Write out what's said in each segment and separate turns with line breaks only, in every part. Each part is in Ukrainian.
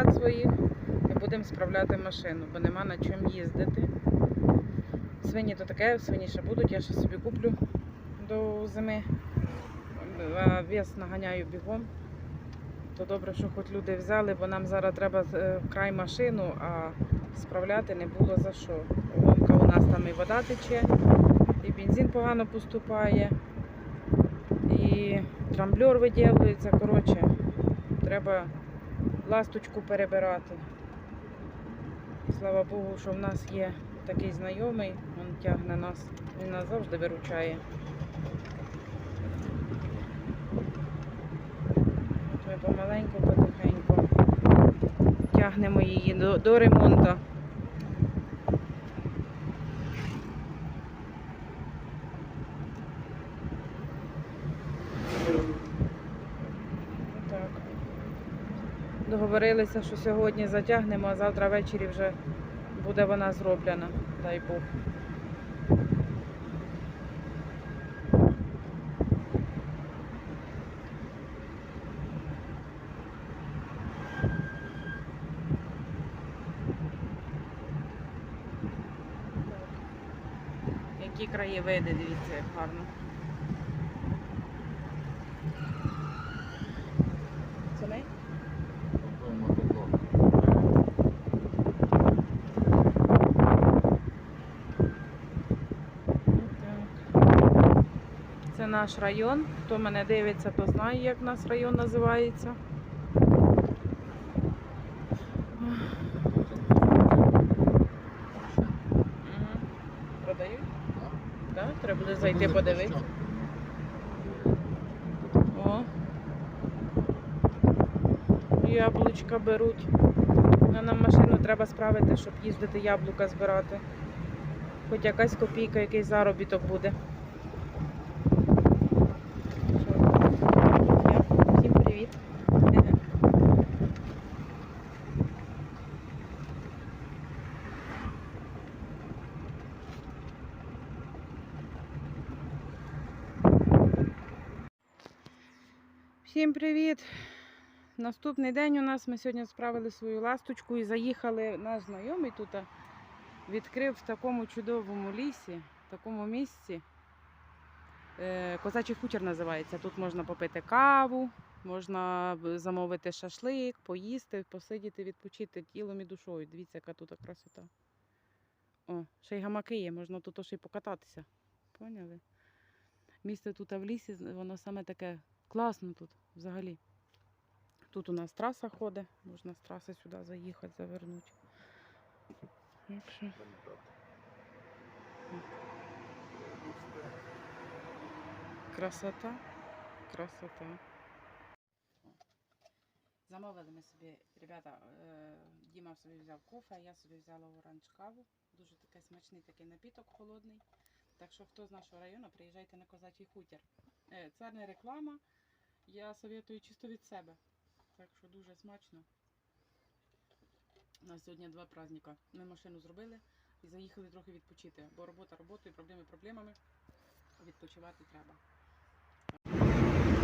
Продали своїх і будемо справляти машину, бо нема на чому їздити. Свині то таке, свині ще будуть, я ще собі куплю до зими. Вес наганяю бігом. То добре, що хоч люди взяли, бо нам зараз треба е, край машину, а справляти не було за що. Ломка у нас там і вода тече, і бензин погано поступає, і трамблер виділюється. Коротше, треба ласточку перебирати. Слава Богу, що в нас є такий знайомий, він тягне нас, він нас завжди виручає. Ми помаленьку, потихеньку тягнемо її до, до ремонту. Так. Договорилися, що сьогодні затягнемо, а завтра ввечері вже буде вона зроблена, дай Бог. Які краєвиди, дивіться, як гарно. Це ми? Так. Це наш район. Хто мене дивиться, то знає, як наш район називається. Продають? Так, треба буде зайти подивитися. О. Яблучка беруть. Нам машину треба справити, щоб їздити яблука збирати. Хоч якась копійка, якийсь заробіток буде. Що? Я? Всім привіт. Всім привіт! Наступний день у нас ми сьогодні справили свою ласточку і заїхали. Наш знайомий тут відкрив в такому чудовому лісі, в такому місці. Е, Козачий хутір називається. Тут можна попити каву, можна замовити шашлик, поїсти, посидіти, відпочити тілом і душою. Дивіться, яка тут красота. О, ще й гамаки є, можна тут ще й покататися. Поняли? Місце тут в лісі, воно саме таке класно тут взагалі. Тут у нас траса ходить, можна з траси сюди заїхати, завернути. Так що, красота, красота. Замовили ми собі, ребята, е, Діма собі взяв кофе, я собі взяла оранж каву. Дуже такий смачний такий напіток холодний. Так що хто з нашого району, приїжджайте на козачий хутір. Е, Це не реклама. Я советую чисто від себе. Так що дуже смачно. У нас сьогодні два праздника. Ми машину зробили і заїхали трохи відпочити. Бо робота роботою, проблеми проблемами. Відпочивати треба.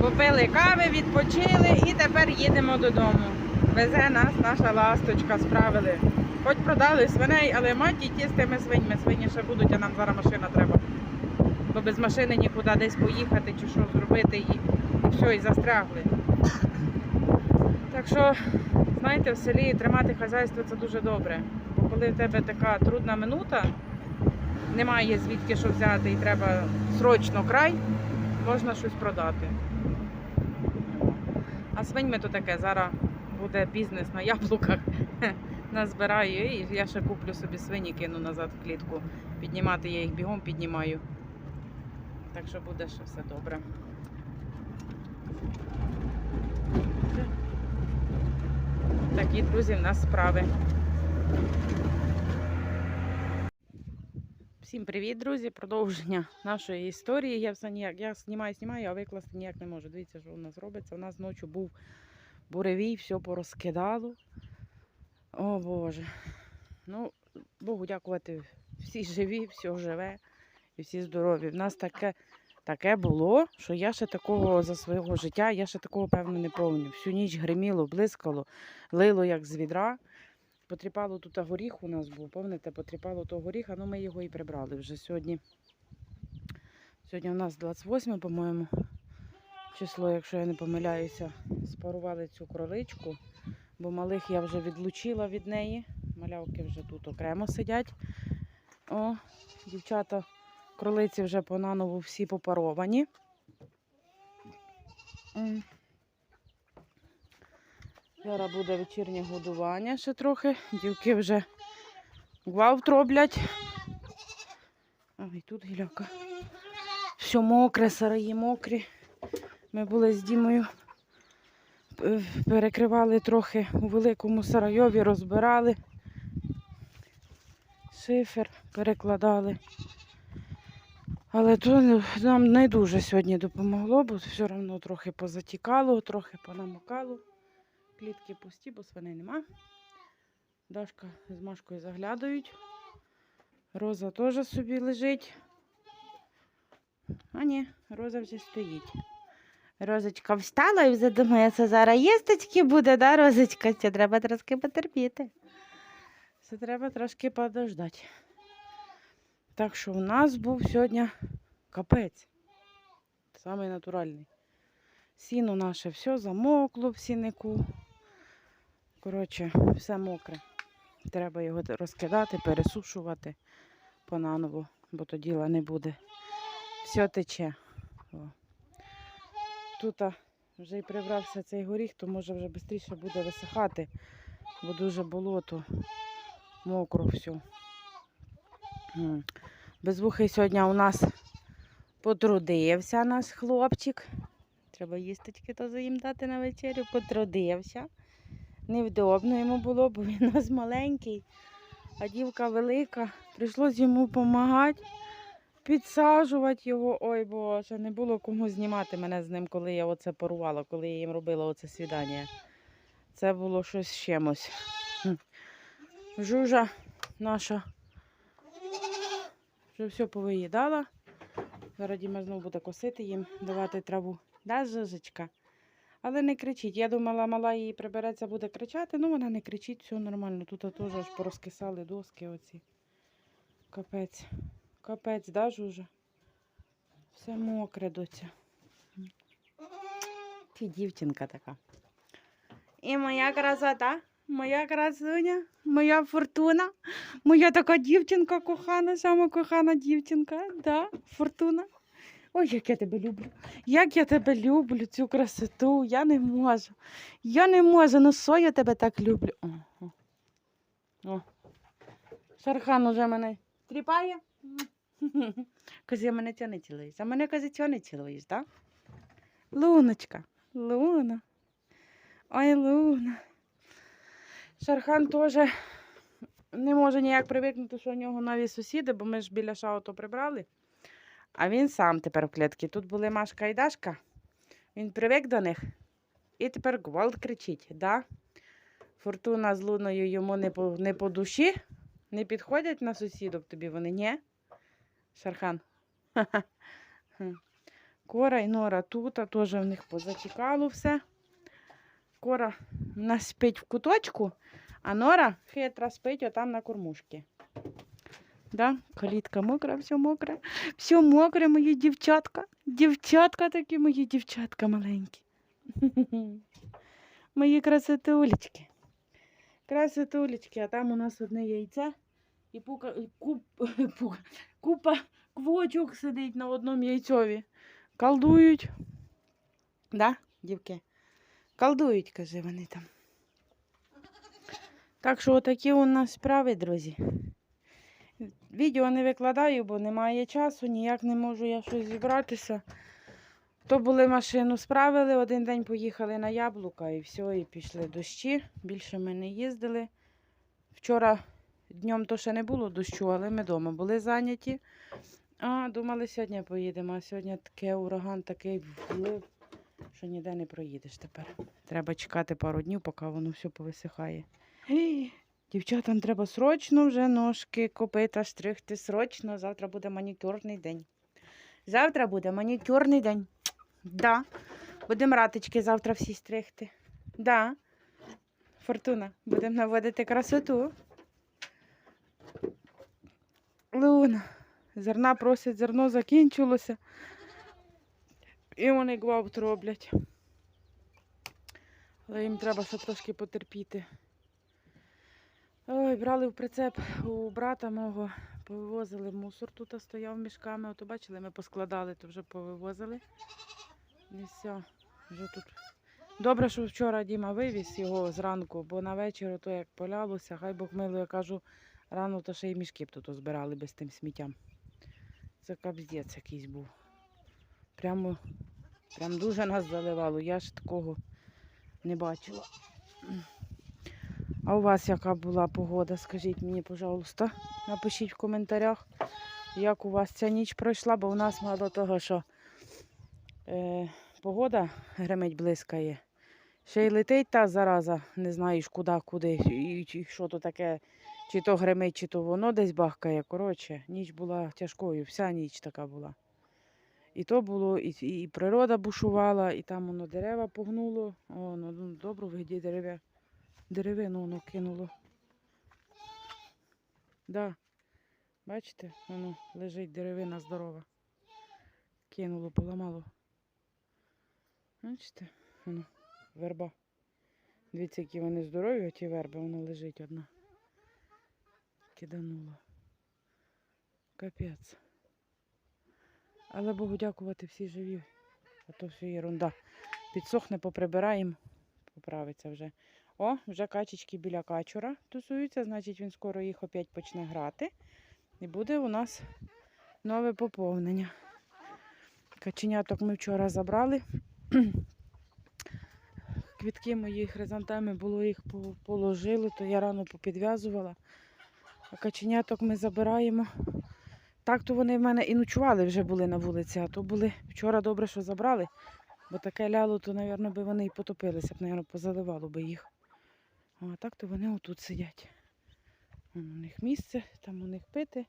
Попили кави, відпочили і тепер їдемо додому. Везе нас наша ласточка, справили. Хоч продали свиней, але мать ті з тими свиньми. Свині ще будуть, а нам зараз машина треба. Бо без машини нікуди десь поїхати чи що зробити все, і застрягли. Так що, знаєте, в селі тримати хазяйство це дуже добре. Бо коли в тебе така трудна минута, немає звідки що взяти і треба срочно край, можна щось продати. А свиньми то таке, зараз буде бізнес на яблуках. Назбираю і я ще куплю собі свині, кину назад в клітку. Піднімати я їх бігом піднімаю. Так що буде ще все добре. Такі, друзі, в нас справи. Всім привіт, друзі! Продовження нашої історії. Я все ніяк, я знімаю, знімаю, а викласти ніяк не можу. Дивіться, що у нас робиться. У нас ночі був буревій, все порозкидало. О Боже. Ну, Богу дякувати, всі живі, все живе і всі здорові. В нас таке Таке було, що я ще такого за свого життя, я ще такого, певно, не пам'ятаю. Всю ніч гриміло, блискало, лило як з відра. Потріпало тут горіх у нас був, пам'ятаєте, потріпало того горіха, ну ми його і прибрали вже сьогодні. Сьогодні у нас 28, по-моєму, число, якщо я не помиляюся, спарували цю кроличку, бо малих я вже відлучила від неї. Малявки вже тут окремо сидять. О, дівчата, кролиці вже понаново всі попаровані. Зараз буде вечірнє годування ще трохи. Дівки вже гвалт роблять. І тут гіляка. Все мокре, сараї мокрі. Ми були з Дімою, е, перекривали трохи у великому сарайові, розбирали. Шифер перекладали. Але то нам не дуже сьогодні допомогло, бо все одно трохи позатікало, трохи понамокало. Клітки пусті, бо свиней нема. Дашка з Машкою заглядають. Роза теж собі лежить. А ні, Роза вже стоїть. Розочка встала і вже думає, це зараз їсточки буде, да, Розочка? Це треба трошки потерпіти. Це треба трошки подождати. Так що у нас був сьогодні капець. Самий натуральний. Сіно наше все замокло в сінику. Коротше, все мокре. Треба його розкидати, пересушувати понаново, бо то діла не буде. Все тече. О. Тут вже й прибрався цей горіх, то може вже швидше буде висихати, бо дуже болото, мокро все. Безвухий сьогодні у нас потрудився наш хлопчик. Треба їсточки то їм дати на вечерю. Потрудився. Невдобно йому було, бо він у нас маленький, а дівка велика. Прийшлось йому допомагати, підсаджувати його. Ой Боже, не було кому знімати мене з ним, коли я оце порувала, коли я їм робила оце свідання. Це було щось з чимось. Жужа наша вже все повиїдала. Зараз Діма знову буде косити їм, давати траву. Да, Жужечка? Але не кричить. Я думала, мала її прибереться, буде кричати, ну вона не кричить, все нормально. Тут теж аж порозкисали доски оці. Капець. Капець, да, Жужа? Все мокре, доця. Ти дівчинка така. І моя красота, моя красуня, моя фортуна, моя така дівчинка кохана, сама кохана дівчинка, да, фортуна. Ой, як я тебе люблю. Як я тебе люблю, цю красоту. Я не можу. Я не можу, ну що я тебе так люблю. О, о. Шархан уже мене тріпає. Казі, мене цього не цілуєш. А мене казі, цього не цілуєш, так? Луночка, Луна. Ой, Луна. Шархан теж не може ніяк привикнути, що у нього нові сусіди, бо ми ж біля шауту прибрали. А він сам тепер в клітці. Тут були Машка і Дашка. Він привик до них. І тепер гвалт кричить. Да? Фортуна з луною йому не по, не по душі. Не підходять на сусідок тобі вони, ні? Шархан. Кора і Нора тут, а теж в них позатікало все. Кора в нас спить в куточку, а Нора хитра спить отам на кормушці. Да? Калітка мокра, все мокре. Все мокре, мої дівчатка. Дівчатка такі мої дівчатка маленькі. Мої красотулечки. Красотулечки, а там у нас одне яйце і пука, куп, пука, купа квочок сидить на одному яйцьові. Колдують. Да, дівки? Колдують, каже вони там. Так що отакі у нас справи, друзі. Відео не викладаю, бо немає часу, ніяк не можу я щось зібратися. То були машину справили, один день поїхали на яблука і все, і пішли дощі. Більше ми не їздили. Вчора днем то ще не було дощу, але ми вдома були зайняті. А, думали, сьогодні поїдемо. А сьогодні таке ураган такий влив, що ніде не проїдеш тепер. Треба чекати пару днів, поки воно все повисихає. Дівчатам треба срочно вже ножки, копита, штрихти, срочно. Завтра буде манікюрний день. Завтра буде манікюрний день. Да. Будемо ратички завтра всі стригти. Да. Фортуна, будемо наводити красоту. Луна. Зерна просять, зерно закінчилося. І вони гвалт роблять. Але їм треба ще трошки потерпіти. Ой, брали в прицеп у брата мого, повивозили мусор тут стояв мішками. Ото бачили, ми поскладали, то вже повивозили. І все, вже тут. Добре, що вчора Діма вивіз його зранку, бо на вечір, то як полялося, хай Бог мило, я кажу, рано то ще й мішки б тут збирали без тим сміттям. Це капздець якийсь був. Прямо, прям дуже нас заливало. Я ж такого не бачила. А у вас яка була погода? Скажіть мені, пожалуйста, напишіть в коментарях, як у вас ця ніч пройшла, бо у нас мало того, що е, погода гремить блискає. Ще й летить та зараза, не знаєш куди, куди, і, чи що то таке, чи то гремить, чи то воно десь бахкає. Коротше, ніч була тяжкою, вся ніч така була. І то було, і, і, і природа бушувала, і там воно дерева погнуло. О, ну, ну добре вигляді дерев'я. Деревину воно кинуло. Да. Бачите, воно лежить деревина здорова. Кинуло, поламало. Бачите, воно, верба. Дивіться, які вони здорові, а ті верби, воно лежить одна. Кидануло. Капець. Але Богу дякувати, всі живі. А то все ерунда. Підсохне, поприбираємо, поправиться вже. О, вже качечки біля качура тусуються, значить він скоро їх опять почне грати. І буде у нас нове поповнення. Каченяток ми вчора забрали. Квітки мої хризантеми було їх положили, то я рано попідв'язувала. А каченяток ми забираємо. Так то вони в мене і ночували вже були на вулиці, а то були вчора добре, що забрали, бо таке ляло, то, мабуть, би вони і потопилися б, мабуть, позаливало би їх. А так то вони отут сидять. У них місце, там у них пити.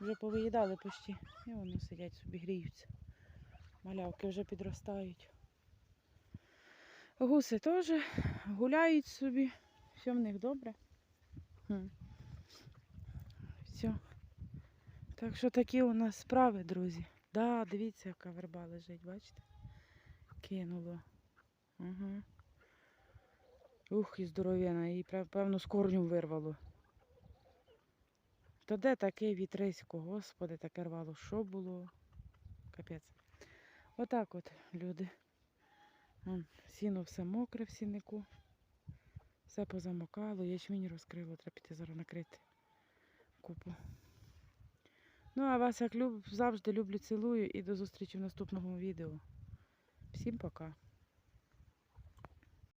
Вже повиїдали почти. І вони сидять собі, гріються. Малявки вже підростають. Гуси теж гуляють собі. Все в них добре. Все. Так що такі у нас справи, друзі. Да, дивіться, яка верба лежить, бачите? Кинуло. Угу. Ух, і здоров'яна, її певно з корню вирвало. То де таке вітрисько, господи, таке рвало. Що було? Капець. Отак от, люди. Вон, сіно все мокре в сіннику. Все позамокало, ячмінь розкрило, треба піти зараз накрити купу. Ну, а вас як люб... завжди люблю, цілую і до зустрічі в наступному відео. Всім пока.